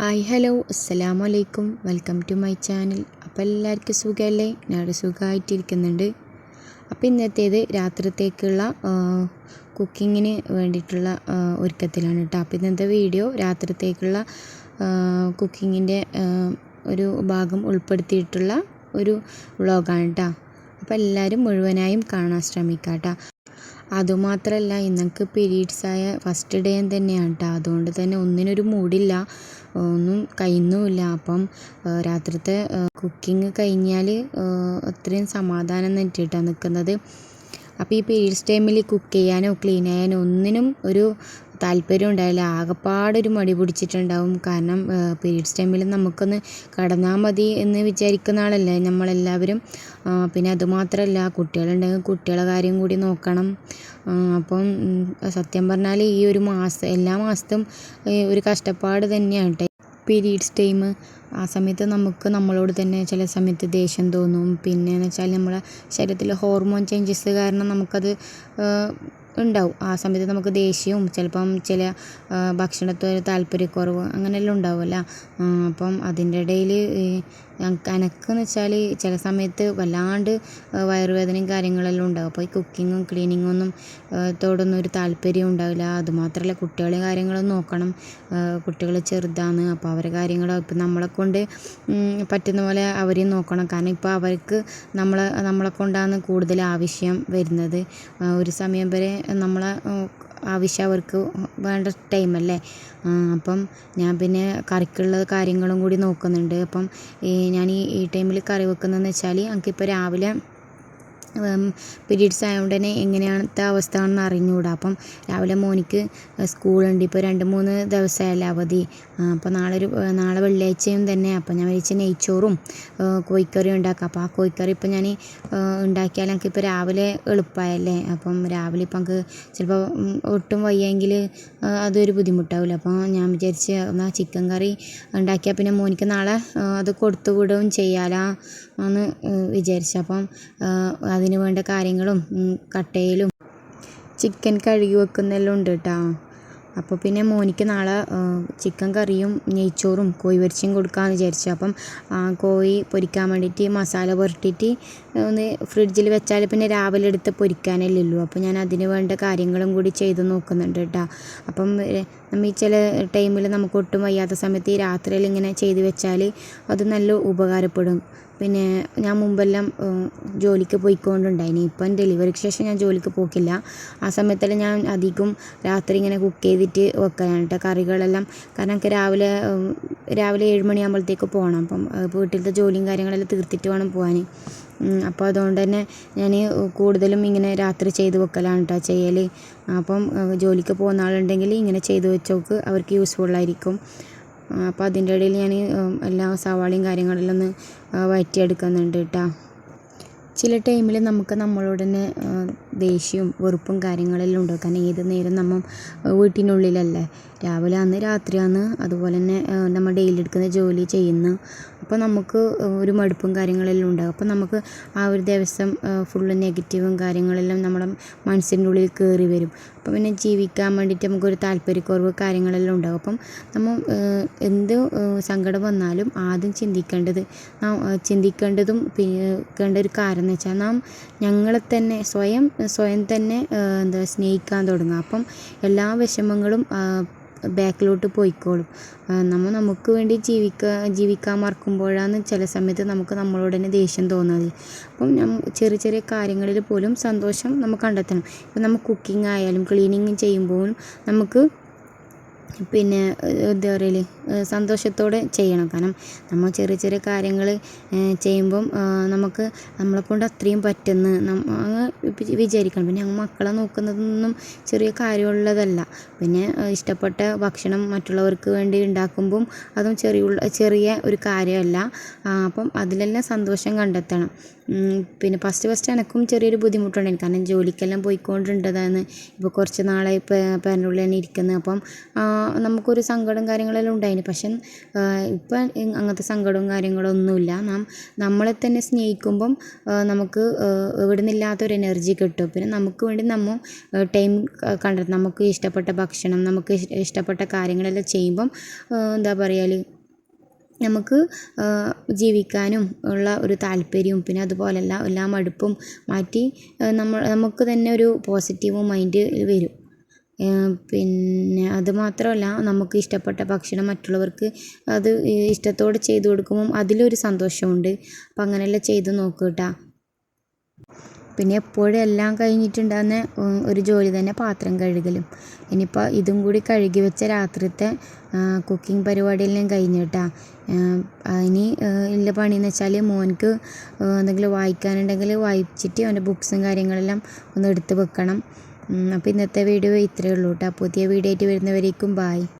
Hi hello. അസ്സലാമു അലൈക്കും welcome to my channel. അപ്പോൾ എല്ലാവർക്കും സുഖമല്ലേ ഞാൻ സുഖമായിട്ടിരിക്കുന്നുണ്ട് അപ്പോൾ ഇന്നത്തേത് രാത്രിത്തേക്കുള്ള കുക്കിങ്ങിന് വേണ്ടിയിട്ടുള്ള ഒരുക്കത്തിലാണ് കേട്ടോ അപ്പോൾ ഇന്നത്തെ വീഡിയോ രാത്രിത്തേക്കുള്ള കുക്കിങ്ങിന്റെ ഒരു ഭാഗം ഉൾപ്പെടുത്തിയിട്ടുള്ള ഒരു വ്ളോഗാണ് കേട്ടോ അപ്പോൾ എല്ലാവരും മുഴുവനായും കാണാൻ ശ്രമിക്കാം കേട്ടോ അതുമാത്രമല്ല പീരീഡ്സ് ആയ ഫസ്റ്റ് ഡേ തന്നെയാണ് കേട്ടോ അതുകൊണ്ട് തന്നെ ഒന്നിനൊരു മൂഡില്ല ഒന്നും കഴിയുന്നുമില്ല അപ്പം രാത്രിത്തെ കുക്കിംഗ് കഴിഞ്ഞാൽ അത്രയും സമാധാനം നെറ്റിയിട്ടാണ് നിൽക്കുന്നത് അപ്പോൾ ഈ പീരീഡ്സ് ടൈമിൽ കുക്ക് ചെയ്യാനോ ക്ലീൻ ചെയ്യാനോ ഒന്നിനും ഒരു താല്പര്യം ഉണ്ടായില്ല. ആകെപ്പാടൊരു മടി പിടിച്ചിട്ടുണ്ടാവും. കാരണം പീരീഡ്സ് ടൈമിൽ നമുക്കൊന്ന് കടന്നാൽ മതി എന്ന് വിചാരിക്കുന്ന ആളല്ലേ നമ്മളെല്ലാവരും. പിന്നെ അതുമാത്രമല്ല കുട്ടികളുണ്ടെങ്കിൽ കുട്ടികളെ കാര്യം കൂടി നോക്കണം. അപ്പം സത്യം പറഞ്ഞാൽ ഈ ഒരു മാസം എല്ലാ മാസത്തും ഒരു കഷ്ടപ്പാട് തന്നെയാണ് പീരീഡ്സ് ടൈം ആ സമയത്ത് നമുക്ക് നമ്മളോട് തന്നെ ചില സമയത്ത് ദേഷ്യം തോന്നും. പിന്നെ എന്ന് വെച്ചാൽ നമ്മളെ ശരീരത്തിലെ ഹോർമോൺ ചേഞ്ചസ് കാരണം നമുക്കത് ഉണ്ടാവും. ആ സമയത്ത് നമുക്ക് ദേഷ്യവും ചിലപ്പം ചില ഭക്ഷണത്തിൽ താല്പര്യക്കുറവ് അങ്ങനെയെല്ലാം ഉണ്ടാവുമല്ലോ. അപ്പം അതിന്റെ ഇടയിൽ എനക്കെന്ന് വെച്ചാൽ ചില സമയത്ത് വല്ലാണ്ട് വയറുവേദനയും കാര്യങ്ങളെല്ലാം ഉണ്ടാവും. അപ്പോൾ ഈ കുക്കിങ്ങും ക്ലീനിങ്ങും ഒന്നും തോടൊന്നും ഒരു താല്പര്യം ഉണ്ടാവില്ല. അതുമാത്രമല്ല കുട്ടികളെ കാര്യങ്ങളും നോക്കണം. കുട്ടികൾ ചെറുതാണ്. അപ്പോൾ അവരെ കാര്യങ്ങളും ഇപ്പം നമ്മളെ കൊണ്ട് പറ്റുന്ന പോലെ അവരെയും നോക്കണം. കാരണം ഇപ്പോൾ അവർക്ക് നമ്മളെ നമ്മളെ കൊണ്ടാണ് കൂടുതൽ ആവശ്യം വരുന്നത്. ഒരു സമയം വരെ നമ്മളെ ആവശ്യം അവർക്ക് വേണ്ട ടൈമല്ലേ അപ്പം ഞാൻ പിന്നെ കറിക്കുള്ള കാര്യങ്ങളും കൂടി നോക്കുന്നുണ്ട്. അപ്പം ഈ ഞാൻ ഈ ടൈമിൽ കറി വെക്കുന്നതെന്ന് വെച്ചാൽ എനിക്കിപ്പോൾ രാവിലെ പീരീഡ്സ് ആയതുകൊണ്ട് തന്നെ എങ്ങനെയാണത്തെ അവസ്ഥ ആണെന്ന് അറിഞ്ഞുകൂടാ. അപ്പം രാവിലെ മോനിക്ക് സ്കൂളുണ്ട്. ഇപ്പോൾ രണ്ട് മൂന്ന് ദിവസമായല്ലേ അവധി. അപ്പം അപ്പോൾ നാളെ ഒരു നാളെ വെള്ളിയാഴ്ചയും തന്നെ. അപ്പം ഞാൻ വിളിച്ച നെയ്ച്ചോറും ആ, കോഴിക്കറിയും ഉണ്ടാക്കാം. അപ്പോൾ ആ കോഴിക്കറി ഇപ്പം ഞാൻ ഉണ്ടാക്കിയാൽ എനിക്ക് ഇപ്പോൾ രാവിലെ എളുപ്പമായല്ലേ അപ്പം രാവിലെ ഇപ്പം എനിക്ക് ചിലപ്പോൾ ഒട്ടും വയ്യെങ്കിൽ അതൊരു ബുദ്ധിമുട്ടാവില്ല അപ്പോൾ ഞാൻ വിചാരിച്ച് എന്നാൽ ചിക്കൻ കറി ഉണ്ടാക്കിയാൽ പിന്നെ മോനിക്ക് നാളെ ആ, അത് കൊടുത്തു വിടുകയും ചെയ്യാലാ. എന്ന് വിചാരിച്ചു. അപ്പം അതിന് വേണ്ട കാര്യങ്ങളും കട്ടയിലും ചിക്കൻ കഴുകി വെക്കുന്നെല്ലാം ഉണ്ട് കേട്ടോ. അപ്പോൾ പിന്നെ മോനിക്ക് നാളെ ചിക്കൻ കറിയും നെയ്ച്ചോറും കോഴി പൊരിച്ചും കൊടുക്കാമെന്ന് വിചാരിച്ചു. അപ്പം കോഴി പൊരിക്കാൻ വേണ്ടിയിട്ട് മസാല പുരട്ടിയിട്ട് ഒന്ന് ഫ്രിഡ്ജിൽ വെച്ചാൽ പിന്നെ രാവിലെ എടുത്ത് പൊരിക്കാനല്ലേ ഉള്ളൂ. അപ്പോൾ ഞാൻ അതിന് വേണ്ട കാര്യങ്ങളും കൂടി ചെയ്ത് നോക്കുന്നുണ്ട് കേട്ടോ. അപ്പം നമ്മൾ ഈ ചില ടൈമിൽ നമുക്ക് ഒട്ടും വയ്യാത്ത സമയത്ത് ഈ രാത്രിയിൽ ഇങ്ങനെ ചെയ്ത് വെച്ചാൽ അത് നല്ല ഉപകാരപ്പെടും. പിന്നെ ഞാൻ മുമ്പെല്ലാം ജോലിക്ക് പോയിക്കൊണ്ടുണ്ടായിനി. ഇപ്പം ഡെലിവറിക്ക് ശേഷം ഞാൻ ജോലിക്ക് പോക്കില്ല. ആ സമയത്തെല്ലാം ഞാൻ അധികം രാത്രി ഇങ്ങനെ കുക്ക് ചെയ്തിട്ട് വെക്കലാണ് കേട്ടോ കറികളെല്ലാം കാരണം എനിക്ക് രാവിലെ രാവിലെ ഏഴ് മണിയാകുമ്പോഴത്തേക്ക് പോകണം അപ്പം വീട്ടിലത്തെ ജോലിയും കാര്യങ്ങളെല്ലാം തീർത്തിട്ട് വേണം പോകാൻ അപ്പോൾ അതുകൊണ്ട് തന്നെ ഞാൻ കൂടുതലും ഇങ്ങനെ രാത്രി ചെയ്ത് വെക്കലാണ് കേട്ടോ ചെയ്യൽ അപ്പം ജോലിക്ക് പോകുന്ന ആളുണ്ടെങ്കിൽ ഇങ്ങനെ ചെയ്ത് വെച്ചോക്ക് അവർക്ക് യൂസ്ഫുള്ളായിരിക്കും അപ്പോൾ അതിന്റെ ഇടയിൽ ഞാൻ എല്ലാ സവാളയും കാര്യങ്ങളെല്ലാം ഒന്ന് വഴറ്റിയെടുക്കുന്നുണ്ട് കേട്ടോ ചില ടൈമിൽ നമുക്ക് നമ്മളോട് തന്നെ ദേഷ്യവും വെറുപ്പും കാര്യങ്ങളെല്ലാം ഉണ്ടാവും കാരണം ഏത് നേരം നമ്മൾ വീട്ടിനുള്ളിലല്ലേ. രാവിലെ അന്ന് രാത്രിയാണ് അതുപോലെ തന്നെ നമ്മൾ ഡെയിലി എടുക്കുന്ന ജോലി ചെയ്യുന്നു അപ്പോൾ നമുക്ക് ഒരു മടുപ്പും കാര്യങ്ങളെല്ലാം ഉണ്ടാകും. അപ്പോൾ നമുക്ക് ആ ഒരു ദിവസം ഫുള്ള് നെഗറ്റീവും കാര്യങ്ങളെല്ലാം നമ്മുടെ മനസ്സിന്റെ ഉള്ളിൽ കയറി വരും. അപ്പോൾ പിന്നെ ജീവിക്കാൻ വേണ്ടിയിട്ട് നമുക്കൊരു താല്പര്യക്കുറവ് കാര്യങ്ങളെല്ലാം ഉണ്ടാകും. അപ്പം നമ്മൾ എന്ത് സങ്കടം വന്നാലും ആദ്യം ചിന്തിക്കേണ്ടത് ചിന്തിക്കേണ്ടതും പിന്നെ കേണ്ട ഒരു കാര്യം എന്ന് വെച്ചാൽ നാം ഞങ്ങളെ തന്നെ സ്വയം സ്വയം തന്നെ എന്താ സ്നേഹിക്കാൻ തുടങ്ങുക. അപ്പം എല്ലാ വിഷമങ്ങളും ബാക്കിലോട്ട് പോയിക്കോളും. നമ്മൾ നമുക്ക് വേണ്ടി ജീവിക്കാൻ ജീവിക്കാൻ മറക്കുമ്പോഴാണ് ചില സമയത്ത് നമുക്ക് നമ്മളോട് തന്നെ ദേഷ്യം തോന്നുന്നത് അപ്പം ചെറിയ ചെറിയ കാര്യങ്ങളിൽ പോലും സന്തോഷം നമുക്ക് കണ്ടെത്തണം. ഇപ്പം നമ്മൾ കുക്കിംഗ് ആയാലും ക്ലീനിങ് ചെയ്യുമ്പോഴും നമുക്ക് പിന്നെ എന്താ പറയൽ സന്തോഷത്തോടെ ചെയ്യണം. കാരണം നമ്മൾ ചെറിയ ചെറിയ കാര്യങ്ങൾ ചെയ്യുമ്പം നമുക്ക് നമ്മളെക്കൊണ്ട് അത്രയും പറ്റുന്നു അങ്ങ് വിചാരിക്കണം. പിന്നെ മക്കളെ നോക്കുന്നതൊന്നും ചെറിയ കാര്യമുള്ളതല്ല. പിന്നെ ഇഷ്ടപ്പെട്ട ഭക്ഷണം മറ്റുള്ളവർക്ക് വേണ്ടി ഉണ്ടാക്കുമ്പം അതും ചെറിയ ചെറിയ ഒരു കാര്യമല്ല. അപ്പം അതിലെല്ലാം സന്തോഷം കണ്ടെത്തണം. പിന്നെ ഫസ്റ്റ് ഫസ്റ്റ് എനക്കും ചെറിയൊരു ബുദ്ധിമുട്ടുണ്ടായിരുന്നു. കാരണം ജോലിക്കെല്ലാം പോയിക്കൊണ്ടിരുന്നതാണ് ഇപ്പോൾ കുറച്ച് നാളായി പേരന്റെ ഉള്ളിൽ തന്നെ ഇരിക്കുന്നത് അപ്പം നമുക്കൊരു സങ്കടം കാര്യങ്ങളെല്ലാം ഉണ്ടായിന്. പക്ഷെ ഇപ്പം അങ്ങനത്തെ സങ്കടവും കാര്യങ്ങളൊന്നുമില്ല നാം നമ്മളെ തന്നെ സ്നേഹിക്കുമ്പം നമുക്ക് ഇവിടെ നിന്നില്ലാത്തൊരു എനർജി കിട്ടും. പിന്നെ നമുക്ക് വേണ്ടി നമ്മൾ ടൈം കണ്ടെത്തും. നമുക്ക് ഇഷ്ടപ്പെട്ട ഭക്ഷണം നമുക്ക് ഇഷ്ടപ്പെട്ട കാര്യങ്ങളെല്ലാം ചെയ്യുമ്പം എന്താ പറയുക നമുക്ക് ജീവിക്കാനും ഉള്ള ഒരു താല്പര്യവും പിന്നെ അതുപോലെല്ല എല്ലാ മടുപ്പും മാറ്റി നമ്മൾ നമുക്ക് തന്നെ ഒരു പോസിറ്റീവ് മൈൻഡ് വരും. പിന്നെ അത് മാത്രമല്ല നമുക്ക് ഇഷ്ടപ്പെട്ട ഭക്ഷണം മറ്റുള്ളവർക്ക് അത് ഇഷ്ടത്തോടെ ചെയ്ത് കൊടുക്കുമ്പം അതിലൊരു സന്തോഷമുണ്ട്. അപ്പം അങ്ങനെയെല്ലാം ചെയ്ത് നോക്കുക കേട്ടോ പിന്നെ എപ്പോഴും എല്ലാം കഴിഞ്ഞിട്ടുണ്ടാകുന്ന ഒരു ജോലി തന്നെ പാത്രം കഴുകലും. ഇനിയിപ്പോൾ ഇതും കൂടി കഴുകി വെച്ച രാത്രിത്തെ കുക്കിംഗ് പരിപാടിയെല്ലാം കഴിഞ്ഞു കേട്ടാ ഇനി ഉള്ള പണിയെന്ന് വെച്ചാൽ മോൻക്ക് എന്തെങ്കിലും വായിക്കാനുണ്ടെങ്കിൽ വായിച്ചിട്ട് അവന്റെ ബുക്സും കാര്യങ്ങളെല്ലാം ഒന്ന് എടുത്ത് വെക്കണം. അപ്പോൾ ഇന്നത്തെ വീഡിയോ ഇത്രയേ ഉള്ളൂ കേട്ടോ. പുതിയ വീഡിയോ ആയിട്ട് വരുന്നവരേക്കും ബായ്